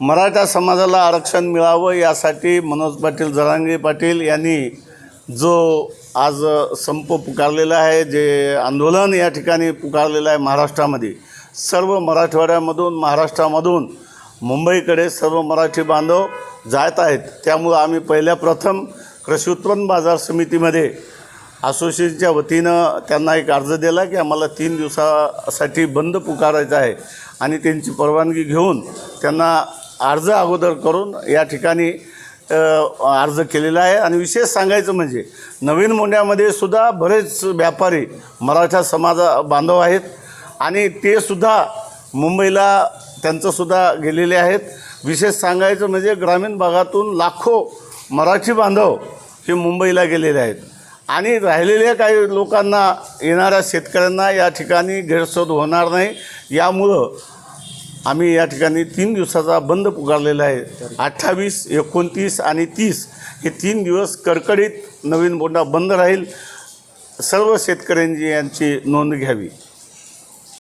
मराठा समाजाला आरक्षण मिळावं यासाठी मनोज पाटील जरांगे पाटील यांनी जो आज संप पुकारलेला आहे जे आंदोलन या ठिकाणी पुकारलेलं आहे महाराष्ट्रामध्ये सर्व मराठवाड्यामधून महाराष्ट्रामधून मुंबईकडे सर्व मराठी बांधव जात आहेत. त्यामुळं आम्ही पहिल्या प्रथम कृषी उत्पन्न बाजार समितीमध्ये असोसिएशनच्या वतीनं त्यांना एक अर्ज दिला की आम्हाला तीन दिवसासाठी बंद पुकारायचा आहे. आणि त्यांची परवानगी घेऊन त्यांना अर्ज अगोदर करून या ठिकाणी अर्ज केलेला आहे. आणि विशेष सांगायचं म्हणजे नवीन मोंढ्यामध्ये सुद्धा बरेच व्यापारी मराठा समाजा बांधव आहेत. आणि ते सुद्धा मुंबईला त्यांचंसुद्धा गेलेले आहेत. विशेष सांगायचं म्हणजे ग्रामीण भागातून लाखो मराठी बांधव हे मुंबईला गेलेले आहेत. आणि राहिलेल्या काही लोकांना येणाऱ्या शेतकऱ्यांना या ठिकाणी गैरसोद होणार नाही. यामुळं आम्ही या ठिकाणी तीन दिवसाचा बंद पुकारलेला आहे. अठ्ठावीस एकोणतीस आणि तीस हे तीन दिवस कडकडीत नवीन बोंडा बंद राहील. सर्व शेतकऱ्यांची यांची नोंद घ्यावी.